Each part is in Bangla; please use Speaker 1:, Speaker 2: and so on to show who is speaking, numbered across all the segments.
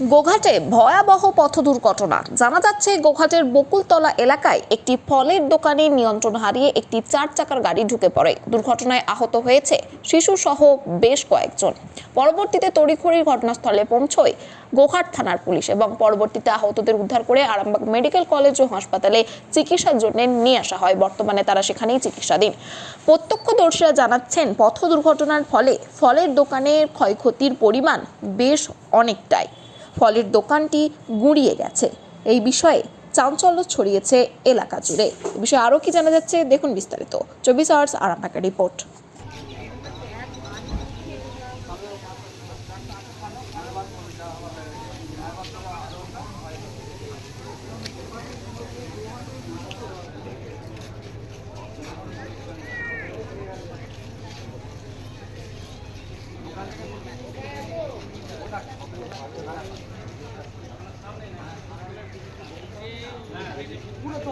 Speaker 1: গোঘাটে ভয়াবহ পথ দুর্ঘটনা। জানা যাচ্ছে, গোঘাটের বকুলতলা এলাকায় একটি ফলের দোকানে নিয়ন্ত্রণ হারিয়ে একটি চার চাকার গাড়ি ঢুকে পড়ে। দুর্ঘটনায় আহত হয়েছে শিশু সহ বেশ কয়েকজন। পরবর্তীতে তড়িঘড়ি ঘটনাস্থলে পৌঁছয় গোঘাট থানার পুলিশ এবং পরবর্তীতে আহতদের উদ্ধার করে আরামবাগ মেডিকেল কলেজ ও হাসপাতালে চিকিৎসার জন্য নিয়ে আসা হয়। বর্তমানে তারা সেখানেই চিকিৎসাধীন। প্রত্যক্ষদর্শীরা জানাচ্ছেন, পথ দুর্ঘটনার ফলে ফলের দোকানের ক্ষয়ক্ষতির পরিমাণ বেশ অনেকটাই। ফলের দোকানটি গুঁড়িয়ে গেছে। এই বিষয়ে চাঞ্চল্য ছড়িয়েছে এলাকা জুড়ে। এ বিষয়ে আরও কি জানা যাচ্ছে? দেখুন বিস্তারিত। চব্বিশ আওয়ার্স আরামবাগের রিপোর্ট।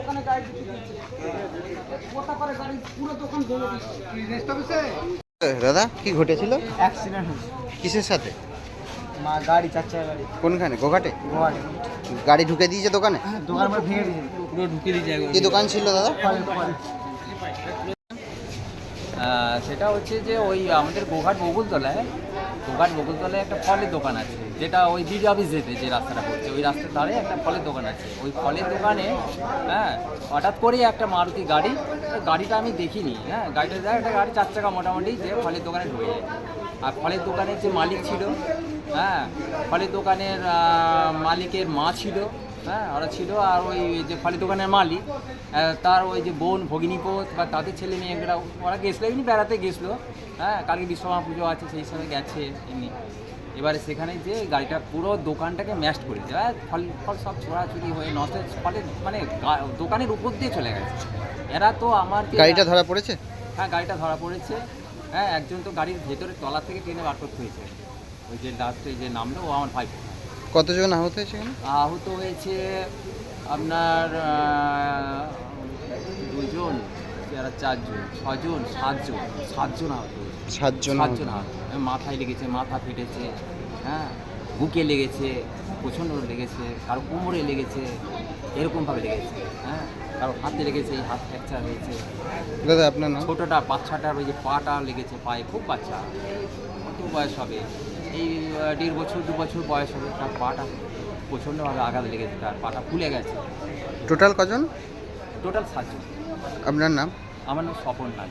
Speaker 2: দোকানে গাড়ি ওটা করে গাড়ি পুরো দোকান
Speaker 3: দাদা কি ঘটেছিল?
Speaker 2: অ্যাক্সিডেন্ট হয়েছে।
Speaker 3: কিসের সাথে?
Speaker 2: মা গাড়ি চার চাকা গাড়ি।
Speaker 3: কোনখানে? গোঘাটে? গাড়ি ঢুকে দিয়েছে দোকানে?
Speaker 2: হ্যাঁ দোকান ভেঙে দিয়েছে। পুরো ঢুকে দিয়েছে
Speaker 3: কি দোকান ছিল দাদা?
Speaker 4: সেটা হচ্ছে যে ওই আমাদের গোঘাট বকুলতলায় গোঘাট বকুলতলায় একটা ফলের দোকান আছে, যেটা ওই বিডি অফিস যেতে যে রাস্তাটা পড়ছে, ওই রাস্তার ধারে একটা ফলের দোকান আছে। ওই ফলের দোকানে হ্যাঁ হঠাৎ করেই একটা মারুতি গাড়ি গাড়িটা আমি দেখিনি হ্যাঁ গাড়িটা যায় একটা গাড়ি চার চাকা মোটামুটি যে ফলের দোকানে ঢুকে যায়। আর ফলের দোকানের যে মালিক ছিল হ্যাঁ ফলের দোকানের মালিকের মা ছিল হ্যাঁ ওরা ছিল আর ওই যে ফলের দোকানের মালিক তার ওই যে বোন ভগিনীপোত বা তাদের ছেলে মেয়েরা ওরা গেছিল এমনি বেড়াতে গেছিল। হ্যাঁ কালকে বিশ্বকর্মা পুজো আছে সেই সময় গেছে এমনি। এবারে সেখানে যে গাড়িটা পুরো দোকানটাকে ম্যাস্ট করে দিয়েছে। হ্যাঁ, ফল ফল সব ছোড়াছুড়ি হয়ে নষ্ট ফলে মানে দোকানের উপর দিয়ে চলে গেছে। এরা তো আমার
Speaker 3: গাড়িটা ধরা পড়েছে?
Speaker 4: হ্যাঁ গাড়িটা ধরা পড়েছে। হ্যাঁ একজন তো গাড়ির ভেতরে তলা থেকে টেনে বার করতে হয়েছে। ওই যে লাস্টে যে নামলো ও আমার ভাই।
Speaker 3: কতজন আহত হয়েছে এখানে?
Speaker 4: আহত হয়েছে আপনার দুজন যারা চারজন ছজন সাতজন সাতজন আহত হয়েছে।
Speaker 3: সাতজন।
Speaker 4: সাতজন আহত। মাথায় লেগেছে মাথা ফেটেছে হ্যাঁ বুকে লেগেছে প্রচণ্ড লেগেছে কারও কোমরে লেগেছে এরকমভাবে লেগেছে হ্যাঁ কারও হাতে লেগেছে এই হাত ফ্র্যাকচার হয়েছে।
Speaker 3: দাদা আপনার
Speaker 4: ছোটোটা বাচ্চাটার ওই যে পাটা লেগেছে পায়ে খুব বাচ্চা কত বয়স হবে? এই দেড় বছর দু বছর বয়স হবে তার পাটা প্রচণ্ডভাবে আঘাত লেগেছে তার পাটা ফুলে গেছে।
Speaker 3: টোটাল কজন?
Speaker 4: টোটাল সাতজন।
Speaker 3: আপনার নাম?
Speaker 4: আমার নাম স্বপন নাগ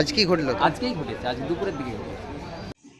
Speaker 3: আজকেই ঘটল ঘটলো
Speaker 4: আজকেই ঘটেছে আজ দুপুরের দিকে ঘটেছে।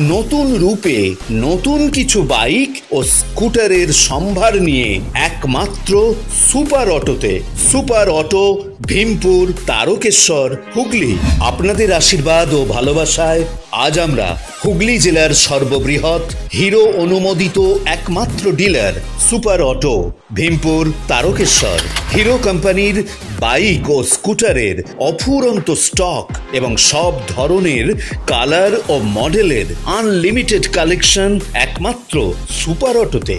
Speaker 5: নতুন রূপে নতুন কিছু বাইক ও স্কুটারের সম্ভার নিয়ে একমাত্র সুপার অটোতে। Super auto, Bhimpur, Tarakeswar, Hooghly. আপনাদের আশীর্বাদ ও ভালোবাসায় আজ আমরা হুগলি জেলার সর্ববৃহৎ, হিরো অনুমোদিত একমাত্র dealer, super auto, Bhimpur, Tarakeswar. Hero কোম্পানির বাইক ও স্কুটারের অফুরন্ত স্টক এবং সব ধরনের কালার ও মডেলের আনলিমিটেড কালেকশন একমাত্র সুপার অটোতে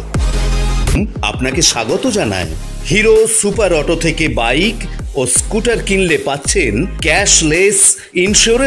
Speaker 5: আপনাকে স্বাগত জানায় হিরো সুপার অটো থেকে বাইক ও স্কুটার কিনলে পাচ্ছেন ক্যাশলেস ইন্স্যুরেন্স